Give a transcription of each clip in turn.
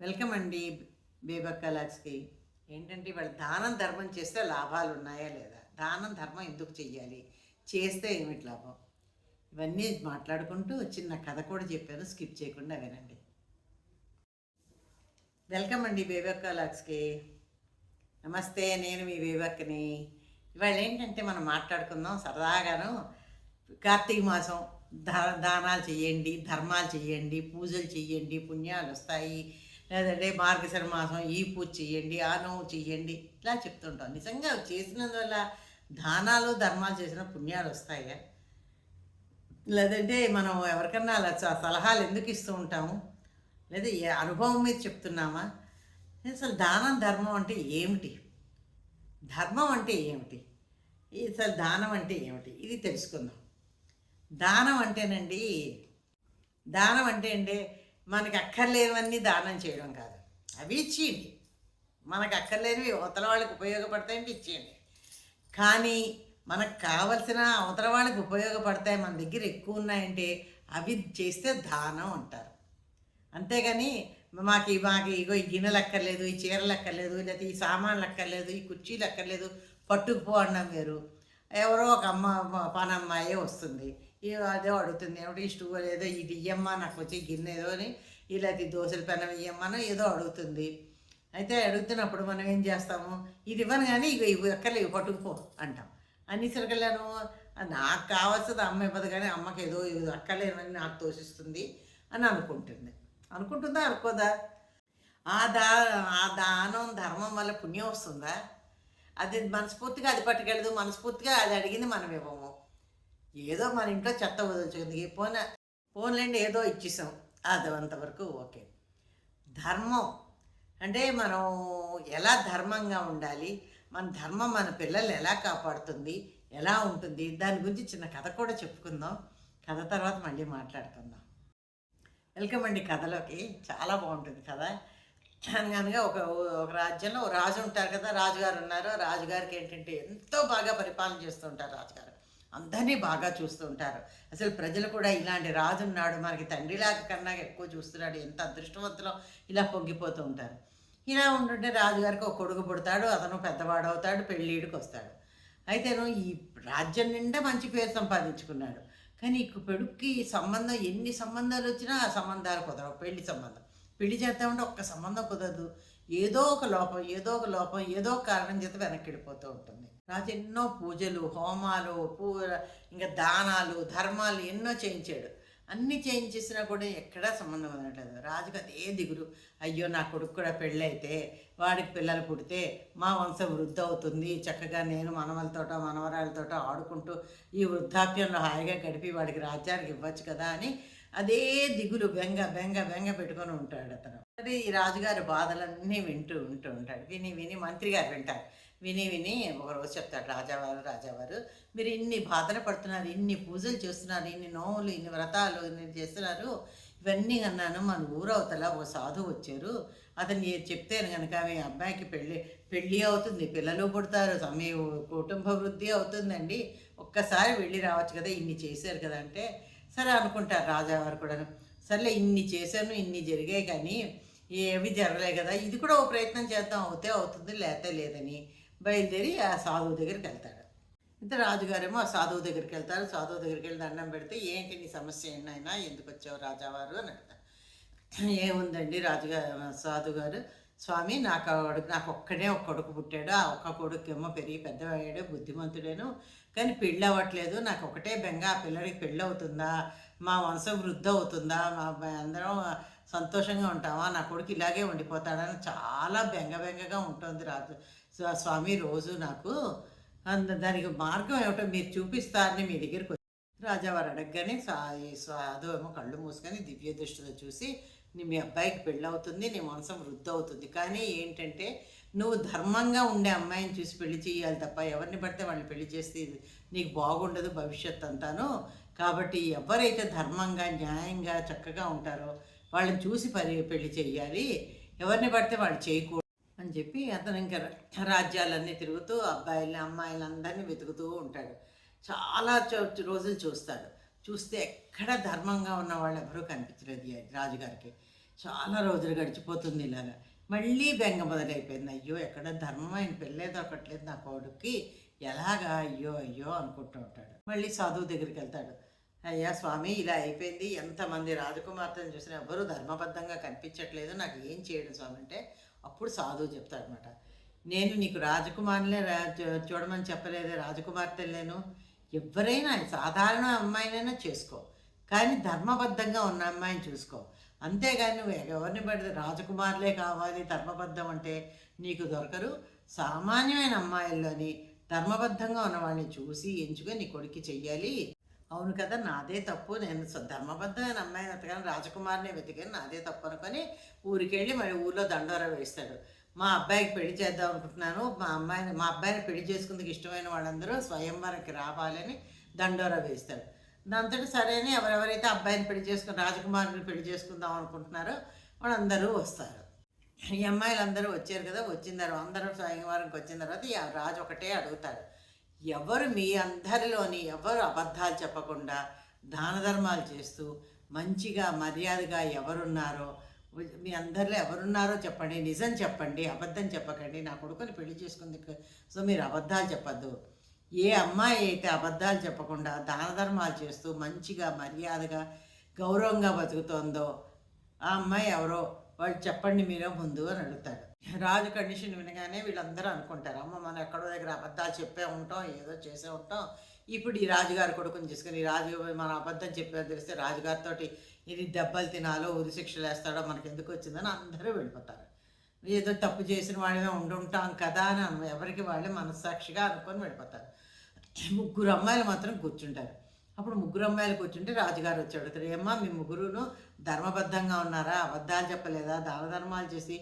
Welcome అండి బేబక్క ఏంటంటే ఇవాళ దానం ధర్మం చేస్తే లాభాలు ఉన్నాయా లేదా? దానం ధర్మం ఎందుకు చెయ్యాలి? చేస్తే ఏమిటి లాభం? ఇవన్నీ మాట్లాడుకుంటూ చిన్న కథ కూడా చెప్పాను స్కిప్ చేయకుండా వినండి. వెల్కమ్ అండి బేబక్క లాగ్స్కి నమస్తే నేను మీ బేబక్కని. ఇవాళ ఏంటంటే మనం మాట్లాడుకుందాం సరదాగాను. కార్తీక మాసం దా దానాలు చేయండి ధర్మాలు చేయండి పూజలు చేయండి పుణ్యాలు వస్తాయి. లేదంటే మార్గశర మాసం ఈ పూజ చేయండి ఆ నోవు చేయండి ఇలా చెప్తుంటాం. నిజంగా చేసినందువల్ల దానాలు ధర్మాలు చేసిన పుణ్యాలు వస్తాయా? లేదంటే మనం ఎవరికన్నా అలా సలహాలు ఎందుకు ఇస్తూ ఉంటాము? లేదా ఏ అనుభవం మీద చెప్తున్నామా? అసలు దానం ధర్మం అంటే ఏమిటి? ధర్మం అంటే ఏమిటి? ఈ అసలు దానం అంటే ఏమిటి? ఇది తెలుసుకుందాం. దానం అంటేనండి దానం అంటే అండి మనకి అక్కర్లేనివన్నీ దానం చేయడం కాదు. అవి ఇచ్చేయండి. మనకు అక్కర్లేనివి అవతల వాళ్ళకి ఉపయోగపడతాయంటే ఇచ్చేయండి. కానీ మనకు కావలసిన అవతల వాళ్ళకి ఉపయోగపడతాయి మన దగ్గర ఎక్కువ ఉన్నాయంటే అవి చేస్తే దానం అంటారు. అంతేగాని మాకు మాకు ఇగో ఈ గిన్నెలు అక్కర్లేదు ఈ చీరలు అక్కర్లేదు లేకపోతే ఈ సామాన్లు అక్కర్లేదు ఈ కుర్చీలు అక్కర్లేదు పట్టుకుపో అన్నాం మీరు ఎవరో ఒక అమ్మ పనమ్మాయే వస్తుంది. ఈ అదే అడుగుతుంది ఏమిటి ఈ స్టూవ్ ఏదో ఇది ఇయ్యమ్మా నాకు వచ్చి గిన్నె ఏదో అని ఇలాంటి దోశల పెనం ఇయ్యమ్మా ఏదో అడుగుతుంది. అయితే అడుగుతున్నప్పుడు మనం ఏం చేస్తాము? ఇది ఇవ్వను కానీ ఇవి ఇవి పట్టుకుపో అంటాం. అన్నిసరికెళ్ళాను నాకు కావాల్సింది అమ్మ ఇవ్వదు కానీ అమ్మకి ఏదో ఇది అక్కర్లేనని నాకు తోసిస్తుంది అని అనుకుంటుంది. అనుకుంటుందా అనుకోదా? ఆ దా ఆ దానం ధర్మం వల్ల పుణ్యం వస్తుందా? అది మనస్ఫూర్తిగా అది పట్టుకెళ్ళదు మనస్ఫూర్తిగా అది అడిగింది మనం ఇవ్వము. ఏదో మన ఇంట్లో చెత్త వదులుచుకుంది. పోన పోన్లేండి ఏదో ఇచ్చేసాం. అది అంతవరకు ఓకే. ధర్మం అంటే మనం ఎలా ధర్మంగా ఉండాలి? మన ధర్మం మన పిల్లల్ని ఎలా కాపాడుతుంది? ఎలా ఉంటుంది? దాని గురించి చిన్న కథ కూడా చెప్పుకుందాం. కథ తర్వాత మళ్ళీ మాట్లాడుకుందాం. వెల్కమ్ అండి కథలోకి. చాలా బాగుంటుంది కథ. అనగా ఒక ఒక రాజ్యంలో రాజు ఉంటారు కదా రాజుగారు ఉన్నారు. రాజుగారికి ఏంటంటే ఎంతో బాగా పరిపాలన చేస్తుంటారు రాజుగారు. అందరినీ బాగా చూస్తూ ఉంటారు. అసలు ప్రజలు కూడా ఇలాంటి రాజు ఉన్నాడు మనకి తండ్రిలాగా కన్నా ఎక్కువ చూస్తున్నాడు ఎంత అదృష్టవంతులో ఇలా పొంగిపోతూ ఉంటారు. ఇలా ఉంటుంటే రాజుగారికి ఒక కొడుకు పుడతాడు అతను పెద్దవాడు అవుతాడు పెళ్ళిడికి వస్తాడు. అయితేను ఈ రాజ్యం నిండా మంచి పేరు సంపాదించుకున్నాడు. కానీ ఈ కొడుక్కి సంబంధం ఎన్ని సంబంధాలు వచ్చినా ఆ సంబంధాలు కుదరవు పెళ్ళి సంబంధం. పెళ్ళి చేద్దామంటే ఒక్క సంబంధం కుదరదు. ఏదో ఒక లోపం ఏదో ఒక లోపం ఏదో ఒక కారణం చేత వెనక్కి వెళ్ళిపోతూ ఉంటుంది. రాజు ఎన్నో పూజలు హోమాలు పూ ఇంకా దానాలు ధర్మాలు ఎన్నో చేయించాడు. అన్నీ చేయించేసినా కూడా ఎక్కడా సంబంధం ఉండట్లేదు. రాజుకి అదే దిగులు. అయ్యో నా కొడుకు కూడా పెళ్ళైతే వాడికి పిల్లలు పుడితే మా వంశం వృద్ధి అవుతుంది చక్కగా నేను మనవలతోట మనవరాలతోట ఆడుకుంటూ ఈ వృద్ధాప్యంలో హాయిగా గడిపి వాడికి రాజ్యానికి ఇవ్వచ్చు కదా అని అదే దిగులు బెంగ బెంగ బెంగ పెట్టుకొని ఉంటాడు అతను. అదే ఈ రాజుగారి బాధలన్నీ వింటూ ఉంటూ ఉంటాడు. విని విని మంత్రి గారు వింటారు. విని విని ఒకరోజు చెప్తాడు రాజావారు రాజావారు మీరు ఇన్ని బాధలు పడుతున్నారు ఇన్ని పూజలు చేస్తున్నారు ఇన్ని నోవులు ఇన్ని వ్రతాలు ఇన్ని చేస్తున్నారు. ఇవన్నీ అన్నాను మన ఊరు అవతల ఓ సాధువు వచ్చారు. అతను చెప్తే కనుక మీ అబ్బాయికి పెళ్ళి పెళ్ళి అవుతుంది పిల్లలు పుడతారు మీ కుటుంబ వృద్ధి అవుతుందండి. ఒక్కసారి వెళ్ళి రావచ్చు కదా ఇన్ని చేశారు కదా అంటే సరే అనుకుంటారు రాజావారు కూడా సర్లే ఇన్ని చేశాను ఇన్ని జరిగాయి కానీ ఏవి జరగలే కదా ఇది కూడా ఓ ప్రయత్నం చేద్దాం అవుతే అవుతుంది లేతే లేదని. బయలుదేరి ఆ సాధువు దగ్గరికి వెళ్తాడు. ఇంత రాజుగారేమో ఆ సాధువు దగ్గరికి వెళ్తారు. సాధువు దగ్గరికి వెళ్ళి దండం పెడితే ఏంటి నీ సమస్య ఏంటైనా? ఎందుకు వచ్చావు రాజావారు? అని అడుగుతారు ఏముందండి రాజుగారు సాధుగారు? స్వామి నాకు ఆ కొడుకు నాకు ఒక్కడే ఒక కొడుకు పుట్టాడు. ఆ ఒక్క కొడుకు ఏమో పెరిగి పెద్దవాడు బుద్ధిమంతుడేను. కానీ పెళ్ళి అవ్వట్లేదు. నాకు ఒకటే బెంగ. ఆ పిల్లడికి పెళ్ళి అవుతుందా? మా వంశం వృద్ధి అవుతుందా? మా అందరం సంతోషంగా ఉంటామా? నా కొడుకు ఇలాగే ఉండిపోతాడని చాలా బెంగ బెంగగా ఉంటుంది రాజు. స్వామి రోజు నాకు అంద దానికి మార్గం ఏమిటో మీరు చూపిస్తారని మీ దగ్గరికి రాజా రాజావారు అడగగానే సా ఈ సాధు ఏమో కళ్ళు మూసుకొని దివ్య దృష్టితో చూసి నీ మీ అబ్బాయికి పెళ్ళి అవుతుంది నీ మనసం వృద్ధి అవుతుంది కానీ ఏంటంటే నువ్వు ధర్మంగా ఉండే అమ్మాయిని చూసి పెళ్ళి చేయాలి తప్ప ఎవరిని పడితే వాళ్ళని పెళ్ళి చేస్తే నీకు బాగుండదు భవిష్యత్ అంతాను. కాబట్టి ఎవరైతే ధర్మంగా న్యాయంగా చక్కగా ఉంటారో వాళ్ళని చూసి పరి పెళ్ళి చేయాలి. ఎవరిని పడితే వాళ్ళు చేయకూడదు. అని చెప్పి అతను ఇంకా రాజ్యాలన్నీ తిరుగుతూ అబ్బాయిలు అమ్మాయిలందరినీ వెతుకుతూ ఉంటాడు. చాలా చో- రోజులు చూస్తాడు. చూస్తే ఎక్కడ ధర్మంగా ఉన్న వాళ్ళు ఎవరూ కనిపించలేదు రాజుగారికి. చాలా రోజులు గడిచిపోతుంది ఇలాగా. మళ్ళీ బెంగ మొదలైపోయింది. అయ్యో ఎక్కడ ధర్మమైన పెళ్ళే ఒకట్లేదు నా కొడుక్కి. ఎలాగా అయ్యో అయ్యో అనుకుంటూ ఉంటాడు. మళ్ళీ సాధువు దగ్గరికి వెళ్తాడు. అయ్యా స్వామి ఇలా అయిపోయింది. ఎంతమంది రాజకుమార్తెను చూసినా ఎవరు ధర్మబద్ధంగా కనిపించట్లేదు. నాకు ఏం చేయడం స్వామి అంటే అప్పుడు సాధువు చెప్తాడనమాట నేను నీకు రాజకుమారులే రా చూడమని చెప్పలేదే రాజకుమార్తెలేను ఎవరైనా సాధారణ అమ్మాయినైనా చేసుకో. కానీ ధర్మబద్ధంగా ఉన్న అమ్మాయిని చూసుకో. అంతేగాని నువ్వు ఎవరిని పడితే రాజకుమారులే కావాలి ధర్మబద్ధం అంటే నీకు దొరకరు. సామాన్యమైన అమ్మాయిల్లోని ధర్మబద్ధంగా ఉన్నవాడిని చూసి ఎంచుకొని నీ కొడుక్కి చెయ్యాలి. అవును కదా నాదే తప్పు. నేను ధర్మబద్ధమైన అమ్మాయి వెతకాను రాజకుమారిని వెతికాను నాదే తప్పు అనుకొని ఊరికెళ్ళి మరి ఊళ్ళో దండోరా వేస్తాడు మా అబ్బాయికి పెళ్ళి చేద్దాం అనుకుంటున్నాను. మా అమ్మాయిని మా అబ్బాయిని పెళ్ళి చేసుకుందుకు ఇష్టమైన వాళ్ళందరూ స్వయంవరకి రావాలని దండోరా వేస్తాడు దాంతో సరే అని ఎవరెవరైతే అబ్బాయిని పెళ్ళి చేసుకుని రాజకుమారుని పెళ్ళి చేసుకుందాం అనుకుంటున్నారో వాళ్ళందరూ వస్తారు. ఈ అమ్మాయిలు అందరూ వచ్చారు కదా వచ్చిన తర్వాత అందరూ స్వయంవరంకి వచ్చిన తర్వాత ఈ రాజు ఒకటే అడుగుతాడు. ఎవరు మీ అందరిలోని ఎవరు అబద్ధాలు చెప్పకుండా దాన ధర్మాలు చేస్తూ మంచిగా మర్యాదగా ఎవరున్నారో మీ అందరిలో ఎవరున్నారో చెప్పండి నిజం చెప్పండి అబద్ధం చెప్పకండి నా కొడుకుని పెళ్ళి చేసుకుంది సో మీరు అబద్ధాలు చెప్పద్దు. ఏ అమ్మాయి అయితే అబద్ధాలు చెప్పకుండా దాన ధర్మాలు చేస్తూ మంచిగా మర్యాదగా గౌరవంగా బతుకుతోందో ఆ అమ్మాయి ఎవరో వాళ్ళు చెప్పండి మీరే ముందు అని అడుగుతాడు. రాజు కండిషన్ వినగానే వీళ్ళందరూ అనుకుంటారు అమ్మ మనం ఎక్కడో దగ్గర అబద్ధాలు చెప్పే ఉంటాం ఏదో చేసే ఉంటాం. ఇప్పుడు ఈ రాజుగారి కొడుకుని తీసుకుని ఈ రాజు మన అబద్ధం చెప్పేది తెలిస్తే రాజుగారితో ఇది దెబ్బలు తినాలో ఉరి శిక్షలు వేస్తాడో మనకి ఎందుకు వచ్చిందని అందరూ వెళ్ళిపోతారు. ఏదో తప్పు చేసిన వాళ్ళమే ఉండుంటాం కదా అని ఎవరికి వాళ్ళే మనస్సాక్షిగా అనుకొని వెళ్ళిపోతారు. ముగ్గురు అమ్మాయిలు మాత్రం కూర్చుంటారు. అప్పుడు ముగ్గురు అమ్మాయిలు కూర్చుంటే రాజుగారు వచ్చి అడుగుతారు ఏమ్మా మీ ముగ్గురును ధర్మబద్ధంగా ఉన్నారా? అబద్ధాలు చెప్పలేదా? దాన ధర్మాలు చేసి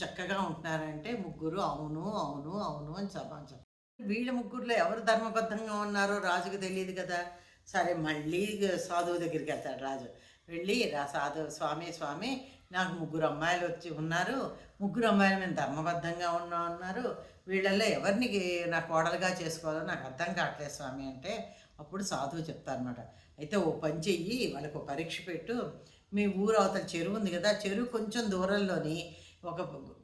చక్కగా ఉంటున్నారంటే ముగ్గురు అవును అవును అవును అని చెప్పని చెప్పారు వీళ్ళ ముగ్గురులో ఎవరు ధర్మబద్ధంగా ఉన్నారో రాజుకు తెలియదు కదా. సరే మళ్ళీ సాధువు దగ్గరికి వెళ్తాడు రాజు. వెళ్ళి రా సాధు స్వామి స్వామి నాకు ముగ్గురు అమ్మాయిలు వచ్చి ఉన్నారు. ముగ్గురు అమ్మాయిలు మేము ధర్మబద్ధంగా ఉన్నా ఉన్నారు వీళ్ళల్లో ఎవరిని నా కోడలుగా చేసుకోవాలో నాకు అర్థం కావట్లేదు స్వామి అంటే అప్పుడు సాధువు చెప్తారనమాట అయితే ఓ పని చెయ్యి వాళ్ళకు పరీక్ష పెట్టు. మీ ఊరు అవతల చెరువు ఉంది కదా చెరువు కొంచెం దూరంలోని ఒక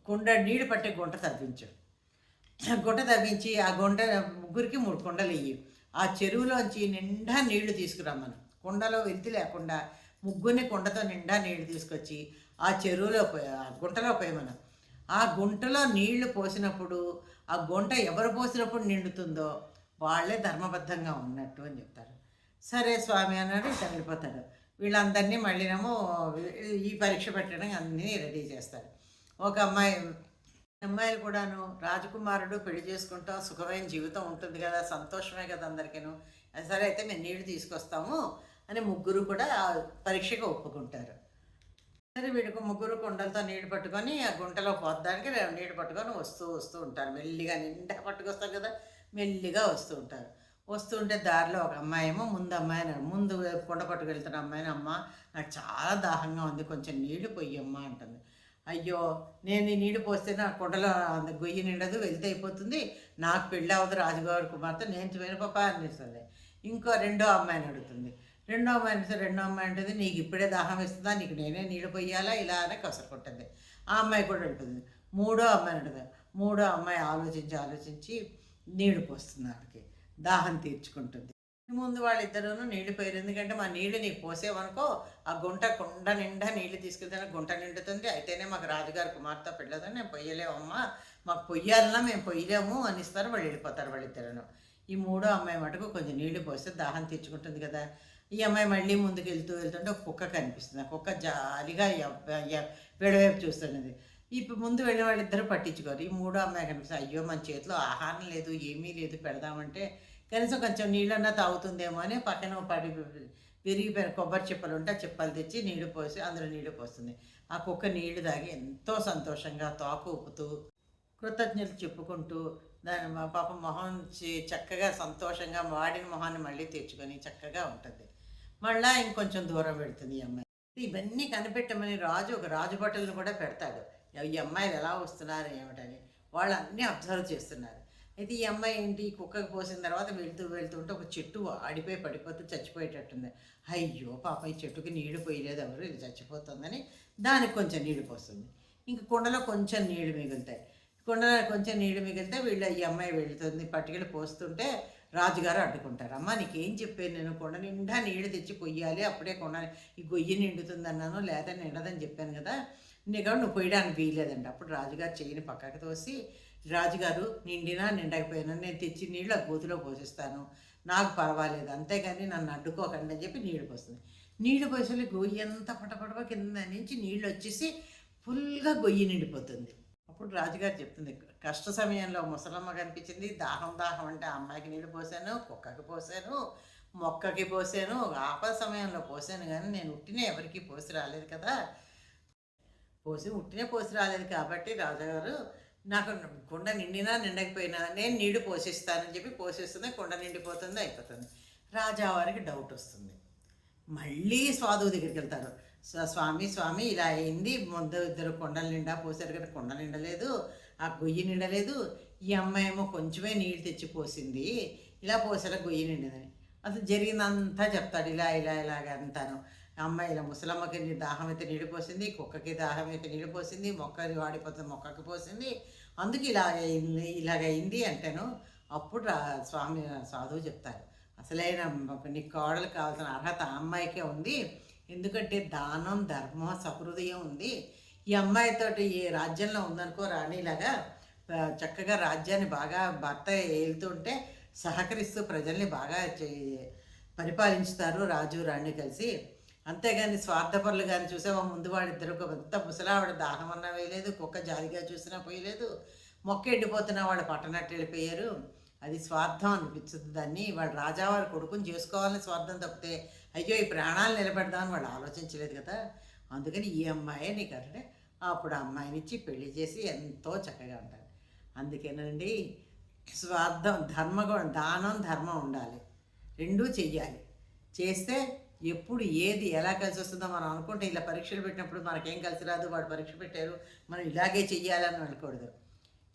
కుండ నీళ్ళు పట్టే గుంట తవ్వించు. గుంట తవ్వించి ఆ గుంట ముగ్గురికి మూడు కుండలు వెయ్యి ఆ చెరువులోంచి నిండా నీళ్ళు తీసుకురమ్మను. కుండలో వెంతి లేకుండా ముగ్గురిని కుండతో నిండా నీళ్ళు తీసుకొచ్చి ఆ చెరువులో పోయి ఆ గుంటలో పోయమను. ఆ గుంటలో నీళ్ళు పోసినప్పుడు ఆ గుంట ఎవరు పోసినప్పుడు నిండుతుందో వాళ్ళే ధర్మబద్ధంగా ఉన్నట్టు అని చెప్తారు. సరే స్వామి అన్నాడు ఇట్లా వెళ్ళిపోతాడు. వీళ్ళందరినీ మళ్ళీనేమో ఈ పరీక్ష పెట్టడం అన్నీ రెడీ చేస్తారు. ఒక అమ్మాయి అమ్మాయిలు కూడాను రాజకుమారుడు పెళ్ళి చేసుకుంటాం సుఖమైన జీవితం ఉంటుంది కదా సంతోషమే కదా అందరికీను. సరే అయితే మేము నీళ్ళు తీసుకొస్తాము అని ముగ్గురు కూడా పరీక్షకు ఒప్పుకుంటారు. సరే వీడికి ముగ్గురు కుండలతో నీళ్ళు పట్టుకొని ఆ గుంటలో పోద్దానికి నీళ్ళు పట్టుకొని వస్తూ వస్తూ ఉంటారు. మెల్లిగా నిండా పట్టుకొస్తారు కదా. మెల్లిగా వస్తూ ఉంటారు. వస్తుంటే దారిలో ఒక అమ్మాయి ఏమో ముందు అమ్మాయిని ముందు కుండ పట్టుకు వెళ్తున్న అమ్మాయిని అమ్మ నాకు చాలా దాహంగా ఉంది కొంచెం నీళ్ళు పొయ్యమ్మ అంటుంది. అయ్యో నేను ఈ నీళ్ళు పోస్తే నా కుండలో అంత గొయ్యి నిండదు వెళ్తే అయిపోతుంది. నాకు పెళ్ళి అవ్వదు రాజుగారి కుమార్తె నేను వినపప్ప అనిపిస్తుంది. ఇంకో రెండో అమ్మాయిని అడుగుతుంది. రెండో అమ్మాయి అనిపిస్తే రెండో అమ్మాయి అంటుంది నీకు ఇప్పుడే దాహం ఇస్తుందా నీకు నేనే నీళ్ళు పొయ్యాలా? ఇలా అని కొట్టింది. ఆ అమ్మాయి కూడా ఉంటుంది మూడో అమ్మాయి ఉంటుంది మూడో అమ్మాయి ఆలోచించి ఆలోచించి నీళ్ళు పోస్తుంది వాళ్ళకి దాహం తీర్చుకుంటుంది. ముందు వాళ్ళిద్దరూ నీళ్ళు పోయారు. ఎందుకంటే మా నీళ్ళు నీకు పోసేవనుకో ఆ గుంట కుండ నిండా నీళ్ళు తీసుకెళ్తే గుంట నిండుతుంది. అయితేనే మాకు రాజుగారి కుమార్తె పెళ్ళదని నేను పొయ్యలేమమ్మా. మాకు పొయ్యాలన్నా మేము పొయ్యలేము అని ఇస్తారు వాళ్ళు వెళ్ళిపోతారు వాళ్ళిద్దరును. ఈ మూడో అమ్మాయి మటుకు కొంచెం నీళ్ళు పోస్తే దాహం తీర్చుకుంటుంది కదా. ఈ అమ్మాయి మళ్ళీ ముందుకు వెళ్తూ వెళ్తుంటే ఒక కుక్క కనిపిస్తుంది. ఆ కుక్క జాలిగా ఎవ్- చూస్తున్నది. ఇప్పుడు ముందు వెళ్ళిన వాళ్ళిద్దరూ పట్టించుకోరు. ఈ మూడో అమ్మాయి కనిపిస్తుంది అయ్యో మన చేతిలో ఆహారం లేదు ఏమీ లేదు పెడదామంటే కనీసం కొంచెం నీళ్ళన్నా తాగుతుందేమో అని పక్కన పడి విరిగిపోయిన కొబ్బరి చిప్పలు ఉంటే ఆ చిప్పలు తెచ్చి నీళ్ళు పోసి అందులో నీళ్ళు పోస్తుంది. ఆ కుక్క నీళ్ళు తాగి ఎంతో సంతోషంగా తోక ఊపుతూ కృతజ్ఞతలు చెప్పుకుంటూ దాని మా పాప మొహం చి- చక్కగా సంతోషంగా వాడిన మొహాన్ని మళ్ళీ తెచ్చుకొని చక్కగా ఉంటుంది. మళ్ళా ఇంకొంచెం దూరం పెడుతుంది ఈ అమ్మాయి. ఇవన్నీ కనిపెట్టమని రాజు ఒక రాజు బట్టలను కూడా పెడతాడు. ఈ అమ్మాయిలు ఎలా వస్తున్నారు ఏమిటని? వాళ్ళు అన్నీ అబ్జర్వ్ చేస్తున్నారు. అయితే ఈ అమ్మాయి ఏంటి? కుక్కకు పోసిన తర్వాత వెళ్తూ వెళ్తుంటే ఒక చెట్టు ఆడిపోయి పడిపోతే చచ్చిపోయేటట్టుంది. అయ్యో పాప ఈ చెట్టుకి నీళ్ళు పోయలేదు ఎవరు ఇది చచ్చిపోతుందని దానికి కొంచెం నీళ్ళు పోస్తుంది. ఇంక కుండలో కొంచెం నీళ్ళు మిగులుతాయి. కుండలో కొంచెం నీళ్ళు మిగిలితే వీళ్ళు ఈ అమ్మాయి వెళుతుంది పట్టుకెళ్ళి పోస్తుంటే రాజుగారు అడ్డుకుంటారు. అమ్మ నీకేం చెప్పాను నేను? కొండ నిండా నీళ్ళు తెచ్చి పొయ్యాలి అప్పుడే కొండ ఈ గొయ్యి నిండుతుంది అన్నాను లేదా నిండదని చెప్పాను కదా నీకు నువ్వు పోయడానికి వీలేదండి అప్పుడు రాజుగారు చెయ్యిని పక్కకు తోసి రాజుగారు నిండినా నిండకపోయినా నేను తెచ్చి నీళ్ళు ఆ గోతిలో పోసిస్తాను. నాకు పర్వాలేదు. అంతేగాని నన్ను అడ్డుకోకండి అని చెప్పి నీళ్ళు పోస్తుంది. నీళ్ళు పోసే గొయ్యి అంతా పటపటప కింద నుంచి నీళ్ళు వచ్చేసి ఫుల్గా గొయ్యి నిండిపోతుంది. అప్పుడు రాజుగారు చెప్తుంది కష్ట సమయంలో ముసలమ్మ కనిపించింది. దాహం దాహం అంటే అమ్మాయికి నీళ్ళు పోసాను కుక్కకి పోసాను మొక్కకి పోసాను ఆపద సమయంలో పోసాను. కానీ నేను ఉట్టినే ఎవరికి పోసి రాలేదు కదా. పోసి ఉట్టినే పోసి రాలేదు కాబట్టి రాజాగారు నాకు కుండ నిండినా నిండకపోయినా నేను నీడు పోషిస్తానని చెప్పి పోషిస్తుంది కుండ నిండిపోతుంది అయిపోతుంది. రాజావారికి డౌట్ వస్తుంది. మళ్ళీ స్వాదు దగ్గరికి వెళ్తారు. స్వామి స్వామి ఇలా అయింది. ముందు ఇద్దరు కొండల నిండా పోసారు కదా కొండ నిండలేదు ఆ గొయ్యి నిండలేదు. ఈ అమ్మాయి ఏమో కొంచెమే నీళ్ళు తెచ్చి పోసింది ఇలా పోసారా గొయ్యి నిండిందని. అసలు జరిగిందంతా చెప్తాడు ఇలా ఇలా ఇలాగ అంతాను అమ్మాయి ఇలా ముసలమ్మకి దాహం అయితే నీళ్ళు పోసింది కుక్కకి దాహం అయితే నీళ్ళు పోసింది మొక్కకి వాడిపోతే మొక్కకి పోసింది. అందుకు ఇలాగ అయింది ఇలాగ అయింది అంటాను. అప్పుడు స్వామి సాధువు చెప్తారు. అసలైన నీ కోడలు కావాల్సిన అర్హత ఆ అమ్మాయికే ఉంది. ఎందుకంటే దానం ధర్మం సహృదయం ఉంది. ఈ అమ్మాయితోటి ఈ రాజ్యంలో ఉందనుకో రాణిలాగా చక్కగా రాజ్యాన్ని బాగా భర్త ఏలుతుంటే సహకరిస్తూ ప్రజల్ని బాగా చే- పరిపాలించుతారు రాజు రాణి కలిసి. అంతేగాని స్వార్థపరులు కానీ చూసావా ముందు వాడిద్దరు ఒక పెద్ద ముసలావిడ దాహం అన్నా వేయలేదు కుక్క జాలిగా చూసినా పోయలేదు మొక్క ఎండిపోతున్నా వాడు పట్టనట్టు వెళ్ళిపోయారు. అది స్వార్థం అనిపించుతుంది దాన్ని. వాడు రాజావారి కొడుకుని చేసుకోవాలని స్వార్థం తప్పితే అయ్యో ఈ ప్రాణాలు నిలబెడదామని వాడు ఆలోచించలేదు కదా. అందుకని ఈ అమ్మాయే నీకు అంటే అప్పుడు అమ్మాయినిచ్చి అమ్మాయిని ఇచ్చి పెళ్ళి చేసి ఎంతో చక్కగా ఉంటారు అందుకేనండి స్వార్థం ధర్మ దానం ధర్మం ఉండాలి. రెండూ చెయ్యాలి. చేస్తే ఎప్పుడు ఏది ఎలా కలిసి వస్తుందో మనం అనుకుంటే ఇలా పరీక్షలు పెట్టినప్పుడు మనకేం కలిసి రాదు వాడు పరీక్ష పెట్టారు మనం ఇలాగే చెయ్యాలని అనకూడదు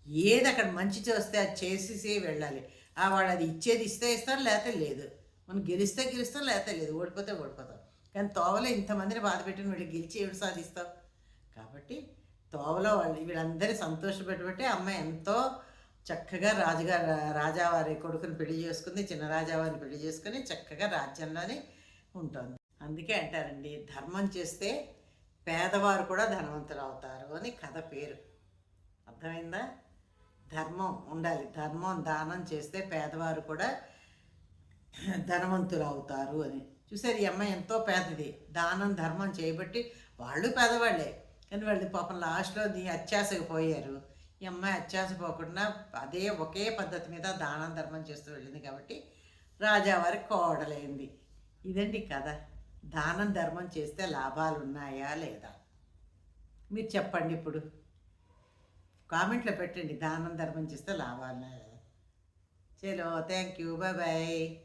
ఏది అక్కడ మంచి చేస్తే అది చేసేసి వెళ్ళాలి. ఆ వాడు అది ఇచ్చేది ఇస్తే ఇస్తారు లేకపోతే లేదు. మనం గెలిస్తే గెలుస్తాం లేకపోతే లేదు. ఓడిపోతే ఓడిపోతాం. కానీ తోవలో ఇంతమందిని బాధ పెట్టిన వీళ్ళు గెలిచి ఏడు సాధిస్తాం? కాబట్టి తోవలో వాళ్ళు వీళ్ళందరినీ సంతోషపెట్టబట్టి అమ్మాయి ఎంతో చక్కగా రాజుగారు రాజావారి కొడుకుని పెళ్ళి చేసుకుంది చిన్న రాజావారిని పెళ్ళి చేసుకుని చక్కగా రాజ్యంలోనే ఉంటుంది. అందుకే అంటారండి ధర్మం చేస్తే పేదవారు కూడా ధనవంతులు అవుతారు అని కథ పేరు. అర్థమైందా? ధర్మం ఉండాలి. ధర్మం దానం చేస్తే పేదవారు కూడా ధనవంతులు అవుతారు అని. చూసారు ఈ అమ్మాయి ఎంతో పేదది. దానం ధర్మం చేయబట్టి వాళ్ళు పేదవాళ్ళే. కానీ వాళ్ళు పాపం లాస్ట్లో నీ అత్యాసకు పోయారు. ఈ అమ్మాయి అత్యాస పోకుండా అదే ఒకే పద్ధతి మీద దానం ధర్మం చేస్తూ వెళ్ళింది కాబట్టి రాజావారి కోడలైంది. ఇదండి కథ. దానం ధర్మం చేస్తే లాభాలు ఉన్నాయా లేదా? మీరు చెప్పండి ఇప్పుడు. కామెంట్లో పెట్టండి. దానం ధర్మం చేస్తే లాభాలు ఉన్నాయా లేదా? చలో థ్యాంక్ యూ బాయ్ బాయ్